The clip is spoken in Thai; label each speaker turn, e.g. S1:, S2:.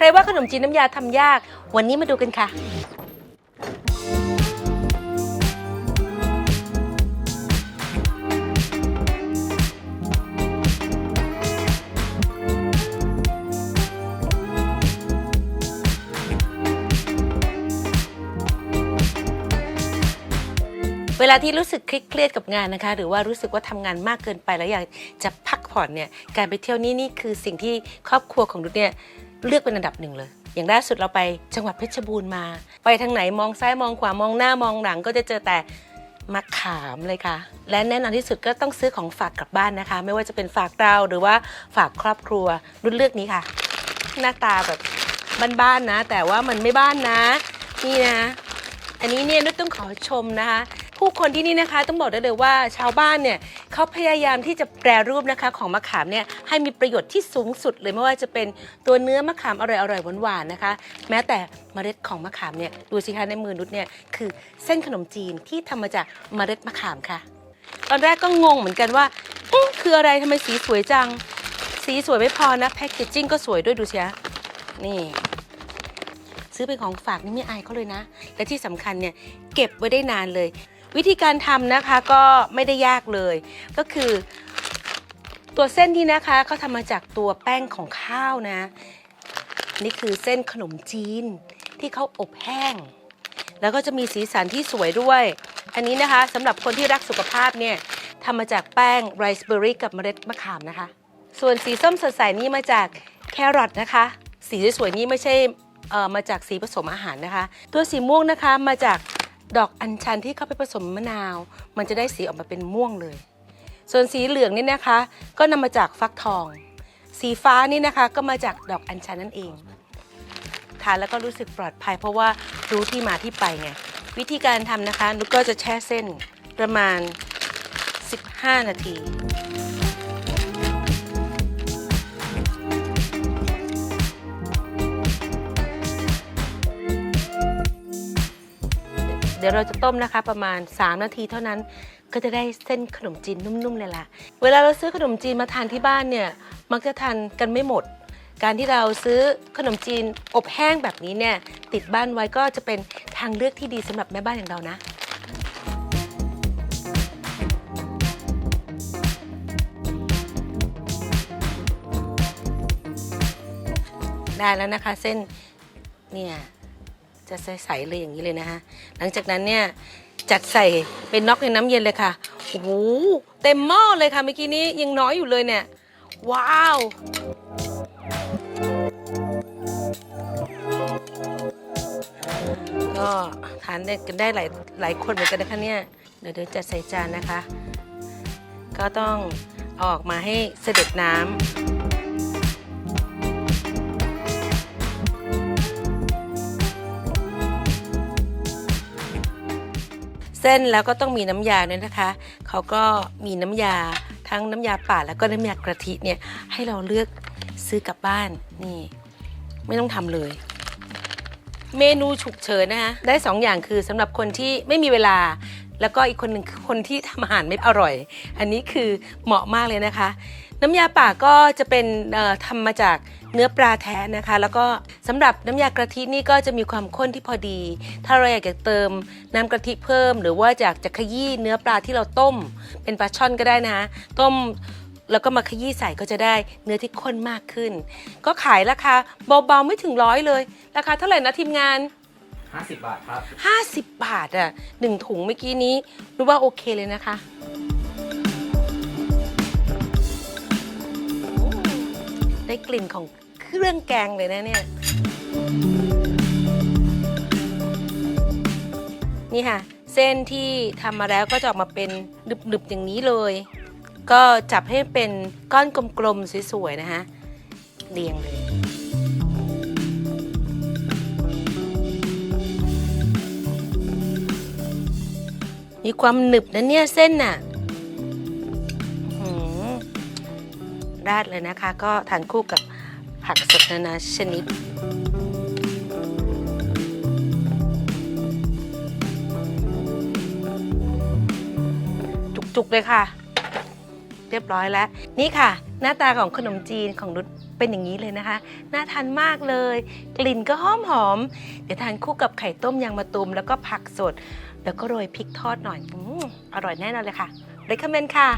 S1: ใครว่าขนมจีนน้ำยาทำยาก วันนี้มาดูกันค่ะ เวลาที่รู้สึกเครียดกับงานนะคะ หรือว่ารู้สึกว่าทำงานมากเกินไปแล้วอยากจะพักผ่อนเนี่ยการไปเที่ยวนี่นี่คือสิ่งที่ครอบครัวของนุชเนี่ย เลือกเป็นอันดับหนึ่งเลย อย่างล่าสุดเราไปจังหวัดเพชรบูรณ์มา ไปทางไหนมองซ้ายมองขวามองหน้ามองหลังก็จะเจอแต่มะขามเลยค่ะ และแน่นอนที่สุดก็ต้องซื้อของฝากกลับบ้านนะคะ ไม่ว่าจะเป็นฝากเราหรือว่าฝากครอบครัวรุ่นเลือกนี้ค่ะ หน้าตาแบบบ้านๆนะ แต่ว่ามันไม่บ้านนะ นี่นะ อันนี้เนี่ยนุชต้องขอชมนะคะ ผู้คนที่นี่นะคะต้องบอกได้เลยว่าชาวบ้านเนี่ยเขาพยายามที่จะแปรรูปนะคะของมะขามเนี่ยให้มีประโยชน์ที่สูงสุดเลยไม่ว่าจะเป็นตัวเนื้อมะขามอร่อยๆหวานๆนะคะ แม้แต่เมล็ดของมะขามเนี่ยดูสิคะในมือนุชเนี่ยคือเส้นขนมจีนที่ทำมาจากเมล็ดมะขามค่ะ ตอนแรกก็งงเหมือนกันว่าคืออะไรทำไมสีสวยจัง สีสวยไม่พอนะแพคเกจจิ้งก็สวยด้วยดูสิคะนี่ซื้อเป็นของฝากนี่ไม่อายเขาเลยนะ และที่สำคัญเนี่ย เก็บไว้ได้นานเลย วิธีการทำนะคะก็ไม่ได้ยากเลย ก็คือ ตัวเส้นที่นะคะเขาทำมาจากตัวแป้งของข้าวนะ นี่คือเส้นขนมจีนที่เขาอบแห้ง แล้วก็จะมีสีสันที่สวยด้วย อันนี้นะคะสำหรับคนที่รักสุขภาพเนี่ยทำมาจากแป้งไรซ์เบอร์รี่กับเมล็ดมะขามนะคะ ส่วนสีส้มสดใสนี่มาจากแครอทนะคะ สีสวยๆนี่ไม่ใช่เอ่อมาจากสีผสมอาหารนะคะ ตัวสีม่วงนะคะมาจาก ดอกอัญชันที่เข้าไปผสมมะนาว มันจะได้สีออกมาเป็นม่วงเลย ส่วนสีเหลืองนี่นะคะ ก็นำมาจากฟักทอง สีฟ้านี่นะคะก็มาจากดอกอัญชันนั่นเองทานแล้วก็รู้สึกปลอดภัย เพราะว่ารู้ที่มาที่ไปไงวิธีการทำนะคะนุกก็จะแช่เส้นประมาณ 15 นาที เดี๋ยวเราจะต้มนะคะประมาณ 3 นาทีเท่านั้น ก็จะได้เส้นขนมจีนนุ่มๆเลยล่ะ เวลาเราซื้อขนมจีนมาทานที่บ้านเนี่ยมักจะทานกันไม่หมด การที่เราซื้อขนมจีนอบแห้งแบบนี้เนี่ยติดบ้านไว้ก็จะเป็นทางเลือกที่ดีสำหรับแม่บ้านอย่างเรานะได้แล้วนะคะเส้นเนี่ย จะใสๆเลยอย่างนี้เลยนะคะหลังจากนั้นเนี่ยจัดใส่เป็นน็อกในน้ำเย็นเลยค่ะโอ้โหเต็มหม้อเลยค่ะเมื่อกี้นี้ยังน้อยอยู่เลยเนี่ย ว้าวก็ทานได้กันได้หลายหลายคนเหมือนกันนะคะเนี่ยเดี๋ยวเดี๋ยวจัดใส่จานนะคะ ก็ต้องออกมาให้เสด็จน้ำ เส้นแล้วก็ต้องมีน้ำยาด้วยนะคะเขาก็มีน้ำยาทั้งน้ำยาป่าแล้วก็น้ำยากระทิเนี่ยให้เราเลือกซื้อกลับบ้านนี่ ไม่ต้องทำเลย เมนูฉุกเฉินนะคะได้สองอย่างคือสำหรับคนที่ไม่มีเวลา แล้วก็อีกคนหนึ่งคือคนที่ทำอาหารไม่อร่อย อันนี้คือเหมาะมากเลยนะคะ น้ำยาป่าก็จะเป็นทำมาจากเนื้อปลาแท้นะคะ แล้วก็สำหรับน้ำยากะทินี่ก็จะมีความข้นที่พอดี ถ้าเราอยากจะเติมน้ำกะทิเพิ่ม หรือว่าอยากจะขยี้เนื้อปลาที่เราต้ม เป็นปลาช่อนก็ได้นะคะต้มแล้วก็มาขยี้ใส่ก็จะได้เนื้อที่ข้นมากขึ้น ก็ขายราคาเบาๆไม่ถึงร้อยเลย ราคาเท่าไหร่นะทีมงาน
S2: 50 บาทครับ
S1: 50 บาทอะหนึ่งถุงเมื่อกี้นี้รู้ว่าโอเคเลยนะคะ ได้กลิ่นของเครื่องแกงเลยนะเนี่ย นี่ค่ะ เส้นที่ทำมาแล้วก็จะออกมาเป็นหนึบๆอย่างนี้เลย ก็จับให้เป็นก้อนกลมๆสวยๆนะคะเรียงเลย มีความหนึบนะเนี่ยเส้นน่ะอื้อหือราดเลยนะคะ ก็ทานคู่กับผักสดนานาชนิดจุกๆเลยค่ะ เรียบร้อยแล้ว นี่ค่ะ หน้าตาของขนมจีนของนุช เป็นอย่างนี้เลยนะคะ น่าทานมากเลย กลิ่นก็หอมหอม เดี๋ยวทานคู่กับไข่ต้มยางมะตูมแล้วก็ผักสด แล้วก็โรยพริกทอดหน่อยออร่อยแน่นอนเลยค่ะ recommend ค่ะ